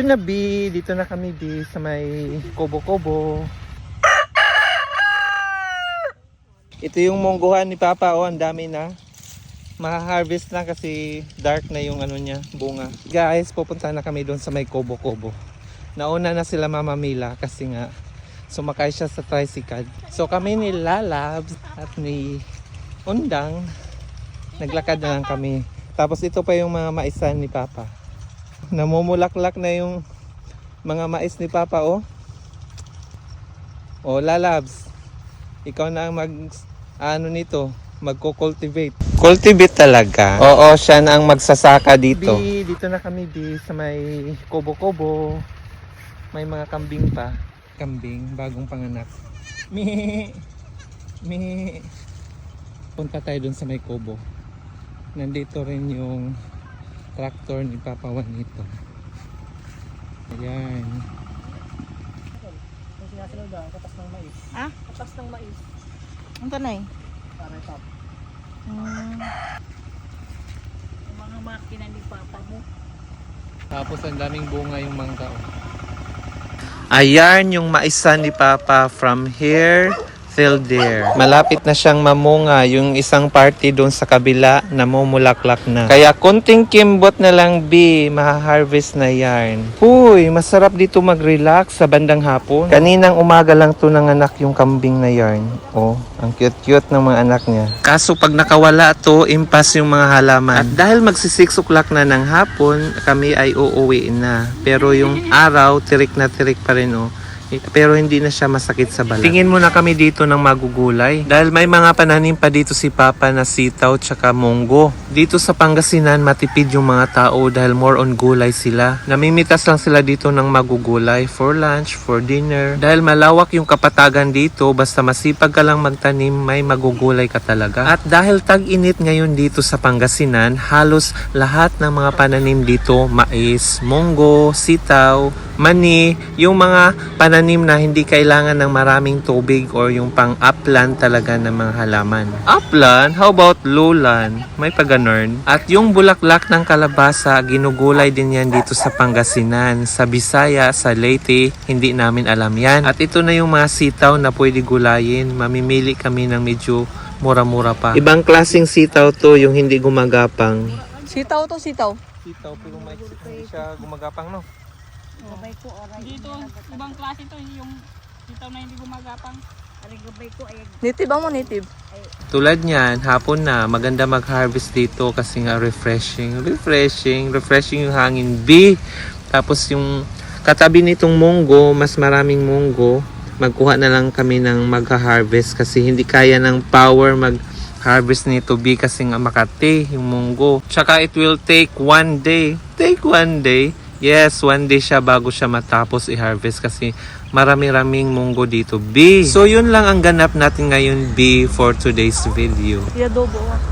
Yun na B, dito na kami B sa may Kobo-Kobo. Ito yung mungguhan ni Papa, oh, ang dami na. Maha-harvest lang kasi dark na yung ano niya, bunga. Guys, pupunta na kami doon sa may Kobo-Kobo. Nauna na sila Mama Mila kasi nga sumakay siya sa tricycle. So kami ni Lalabs at ni Undang, naglakad na lang kami. Tapos ito pa yung mga maisan ni Papa. Namumulaklak na yung mga mais ni Papa, oh. Oh, Lalabs. Ikaw na ang mag ano nito, magko-cultivate. Cultivate talaga. Oo, siya na ang magsasaka dito. Bi, dito na kami bi sa may kobo-kobo. May mga kambing pa. Kambing, bagong panganak. Mi. Mi. Punta tayo dun sa may kobo. Nandito rin yung tractor ni Papa Juanito. Ayan. Ah? Katas ng mais. Ang tanay? Para ito. Hmm. Yung mga makina ni Papa mo. Tapos ang daming bunga yung mangga. oh. Ayan yung maisan ni Papa from here till there. Malapit na siyang mamunga yung isang party doon sa kabila namumulaklak na. Kaya konting kimbot na lang B, maha-harvest na yarn. Uy, masarap dito mag-relax sa bandang hapon. Kaninang umaga lang to nanganak yung kambing na yarn. Oh, ang cute-cute ng mga anak niya. Kaso pag nakawala to, impas yung mga halaman. At dahil magsi 6 o'clock na ng hapon, kami ay uuwi na. Pero yung araw, tirik na tirik pa rin oh. Pero hindi na siya masakit sa balat. Tingin muna kami dito ng magugulay. Dahil may mga pananim pa dito si Papa na sitaw tsaka munggo. Dito sa Pangasinan, matipid yung mga tao dahil more on gulay sila. Namimitas lang sila dito ng magugulay for lunch, for dinner. Dahil malawak yung kapatagan dito, basta masipag ka lang magtanim, may magugulay ka talaga. At dahil tag-init ngayon dito sa Pangasinan, halos lahat ng mga pananim dito, mais, munggo, sitaw, mani, yung mga pananim na hindi kailangan ng maraming tubig or yung pang upland talaga ng mga halaman. Upland? How about lowland? May pa ganun. At yung bulaklak ng kalabasa, ginugulay din yan dito sa Pangasinan. Sa Bisaya, sa Leyte, hindi namin alam yan. At ito na yung mga sitaw na pwede gulayin. Mamimili kami ng medyo mura-mura pa. Ibang klaseng sitaw to, yung hindi gumagapang. Sitaw to, sitaw. Sitaw pero may hindi siya gumagapang no? Gabay ko oray. Dito, ibang klase to, yung sitaw na hindi gumagapang. Aray gabay ko ay Native mo, native. Tulad niyan, hapon na, maganda mag-harvest dito kasi nga refreshing. Refreshing, refreshing yung hangin. B, tapos yung katabi nitong munggo, mas maraming munggo, magkuha na lang kami ng mag-harvest kasi hindi kaya ng power mag harvest nito B kasi nga makati yung munggo. Tsaka it will take one day. Take one day. Yes, one day siya bago siya matapos i-harvest kasi marami-raming munggo dito B. So yun lang ang ganap natin ngayon B for today's video. Iadobo. ah.